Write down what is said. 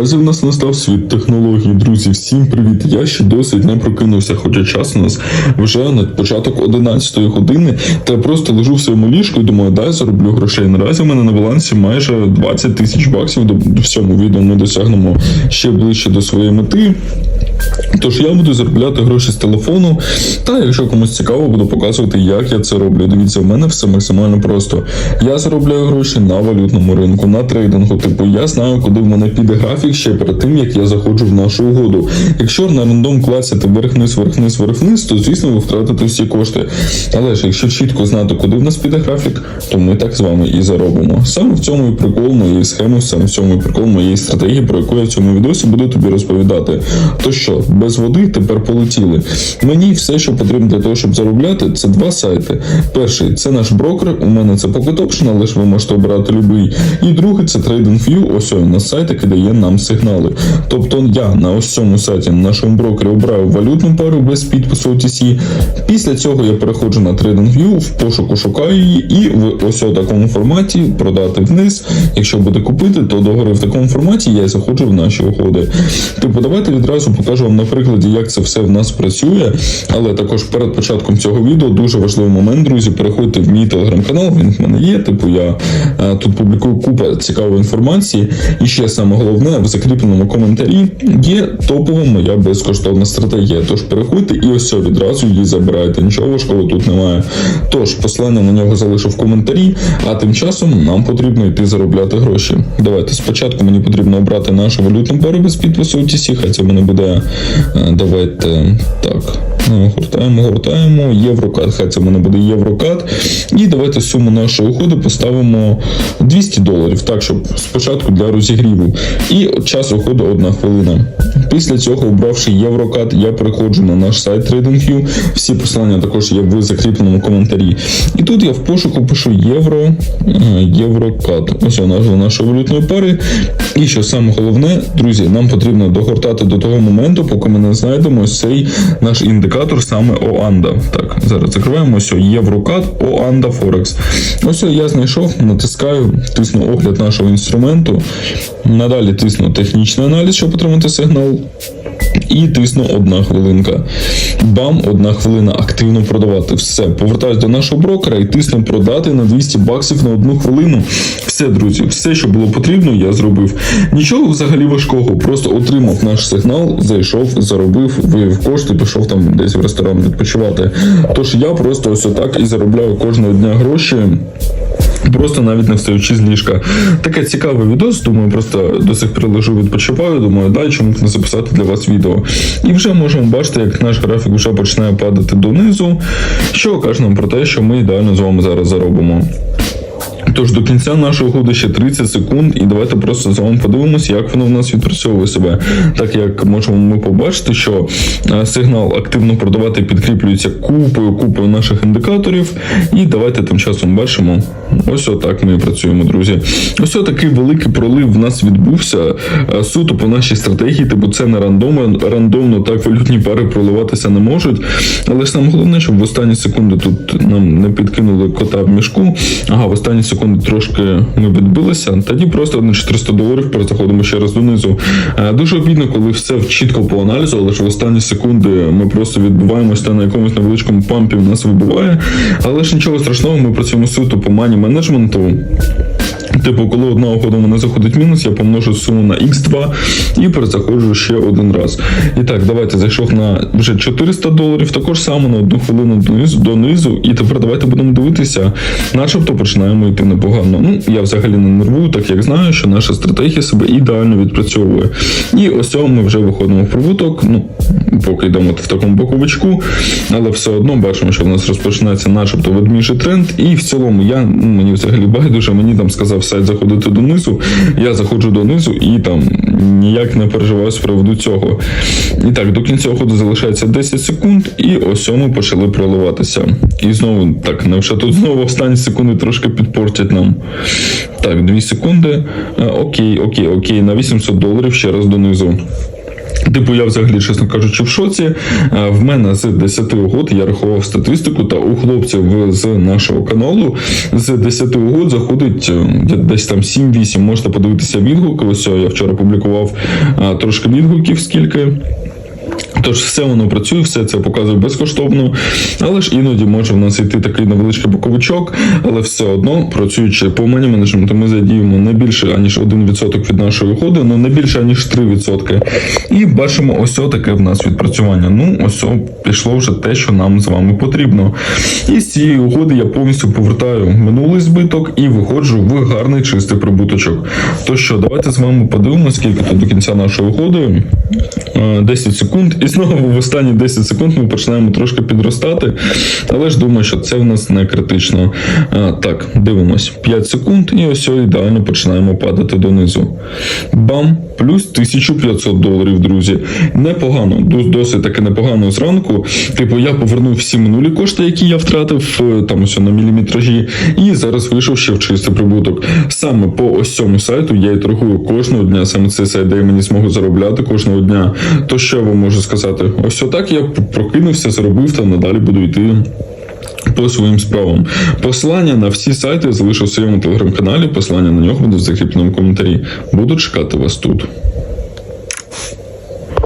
Наразі в нас настав світ технологій. Друзі, всім привіт! Я ще досить не прокинувся, хоча час у нас вже на початок 11 години. Та я просто лежу в своєму ліжку і думаю, дай зароблю грошей. Наразі в мене на балансі майже 20 тисяч баксів. До всьому відео ми досягнемо ще ближче до своєї мети. Тож я буду заробляти гроші з телефону. Та якщо комусь цікаво, буду показувати, як я це роблю. Дивіться, в мене все максимально просто. Я заробляю гроші на валютному ринку, на трейдингу. Типу, я знаю, куди в мене піде графік ще перед тим, як я заходжу в нашу угоду. Якщо на рандом класити вверх-вниз, вверх-вниз, вверх-вниз, то звісно ви втратите всі кошти. Але ж якщо чітко знати, куди в нас піде графік, то ми так з вами і заробимо. Саме в цьому і прикол моєї схеми, саме в цьому і прикол моєї стратегії, про яку я в цьому відосі буду тобі розповідати. То що, без води тепер полетіли. Мені все, що потрібно для того, щоб заробляти, це два сайти. Перший це наш брокер. У мене це Pocket Option, але ж ви можете обирати любий. І другий це TradingView. Ось у нас сайт, який дає нам сигнали. Тобто я на ось цьому сайті, на нашому брокері, обираю валютну пару без підпису OTC. Після цього я переходжу на TradingView, в пошуку шукаю її, і в ось у такому форматі продати вниз. Якщо буде купити, то догори в такому форматі я заходжу в наші угоди. Типу, давайте відразу покажу вам на прикладі, як це все в нас працює. Але також перед початком цього відео дуже важливий момент, друзі. Переходьте в мій телеграм-канал, він в мене є. Типу, я е, тут публікую купа цікавої інформації. І ще саме головне, закріпленому коментарі є топова моя безкоштовна стратегія. Тож переходьте і ось відразу її забирайте. Нічого важкого тут немає. Тож посилання на нього залишу в коментарі, а тим часом нам потрібно йти заробляти гроші. Давайте спочатку мені потрібно обрати нашу валютну пару без підпису OTC, хай це мене буде. е, Давайте так. Е, Гортаємо, гортаємо, єврокат, хай це в мене буде єврокат. І давайте суму нашого ходу поставимо 200 доларів, так, щоб спочатку для розігріву. І час уходу 1 хвилина. Після цього, обравши єврокат, я переходжу на наш сайт TradingView. Всі посилання також є в закріпленому коментарі. І тут я в пошуку пишу євро, е, єврокат. Ось назва нашої валютної пари. І що саме головне, друзі, нам потрібно догортати до того моменту, поки ми не знайдемо цей наш індикатор саме ОАНДА. Так, зараз закриваємо ось Єврокат ОАНДА Форекс. Ось я знайшов, натискаю, тисну огляд нашого інструменту. Надалі тисну технічний аналіз, щоб отримати сигнал. І тисну одна хвилинка. Бам, одна хвилина активно продавати. Все, повертаюсь до нашого брокера і тисну продати на 200 баксів на одну хвилину. Все, друзі, все, що було потрібно, я зробив. Нічого взагалі важкого. Просто отримав наш сигнал, зайшов, заробив, вивів кошти, пішов там десь в ресторан відпочивати. Тож я просто ось отак і заробляю кожного дня гроші. Просто навіть не встаючи з ліжка. Таке цікавий відос. Думаю, просто до сих пір лежу відпочиваю. Думаю, дай чому не записати для вас відео. І вже можемо бачити, як наш графік вже починає падати донизу, що каже нам про те, що ми ідеально з вами зараз заробимо. Тож до кінця нашого ходу ще 30 секунд, і давайте просто з вами подивимося, як воно в нас відпрацьовує себе. Так як можемо ми побачити, що е, сигнал активно продавати підкріплюється купою, купою наших індикаторів. І давайте тим часом бачимо. Ось отак ми працюємо, друзі. Ось такий великий пролив в нас відбувся е, суто по нашій стратегії, типу це не рандомно, рандомно так валютні пари проливатися не можуть. Але ж саме головне, щоб в останні секунди тут нам не підкинули кота в мішку. Ага, в останні секунди трошки ми відбилися. Тоді просто на 400 доларів перезаходимо ще раз донизу. Е, Дуже обідно, коли все чітко по аналізу, але ж в останні секунди ми просто відбуваємося та на якомусь невеличкому пампі в нас вибиває. Але ж нічого страшного, ми працюємо суто по мані менеджменту. Типу, коли угода в мене заходить мінус, я помножу суму на x2 і перезаходжу ще один раз. І так, давайте зайшов на вже 400 доларів, також само на одну хвилину донизу. І тепер давайте будемо дивитися, начебто починаємо йти непогано. Ну, я взагалі не нервую, так як знаю, що наша стратегія себе ідеально відпрацьовує. І ось ми вже виходимо в прибуток. Ну, поки йдемо в такому боковичку, але все одно бачимо, що в нас розпочинається начебто ведміжий тренд. І в цілому я ну, мені взагалі байдуже, мені там сказав сайт заходити донизу. Я заходжу донизу і там ніяк не переживаю з приводу цього. І так, до кінця ходу залишається 10 секунд, і ось ми почали проливатися. І знову так, невже тут знову останні секунди трошки підпортять нам. Так, 2 секунди. Е, Окей, окей, окей, на 800 доларів ще раз донизу. Типу, я взагалі, чесно кажучи, в шоці. Е, В мене з 10 угод я рахував статистику, та у хлопців з нашого каналу з 10 угод заходить е, десь там 7-8. Можете подивитися відгуки. Ось я вчора публікував е, трошки відгуків, скільки. Тож все воно працює, все це показує безкоштовно, але ж іноді може в нас йти такий невеличкий боковичок, але все одно, працюючи по мені менеджменту, ми задіємо не більше аніж 1% від нашої угоди, але не більше аніж 3%. І бачимо ось таке в нас відпрацювання. Ну, ось пішло вже те, що нам з вами потрібно. І з цієї угоди я повністю повертаю минулий збиток і виходжу в гарний чистий прибуточок. То що, давайте з вами подивимося, скільки тут до кінця нашої угоди. Е, 10 секунд. І знову в останні 10 секунд ми починаємо трошки підростати. Але ж думаю, що це в нас не критично. Е, Так, дивимось. 5 секунд, і ось ідеально починаємо падати донизу. Бам! Плюс 1500 доларів, друзі. Непогано, досить таки непогано зранку. Типу, я повернув всі минулі кошти, які я втратив е, там ось на міліметражі, і зараз вийшов ще в чистий прибуток. Саме по ось цьому сайту я і торгую кожного дня. Саме цей сайт, де я мені змогу заробляти кожного дня. То що я вам можу сказати? Ось отак я прокинувся, зробив та надалі буду йти. По своїм справам. Посилання на всі сайти залишу в своєму телеграм-каналі. Посилання на нього буде в закріпленому коментарі. Буду чекати вас тут.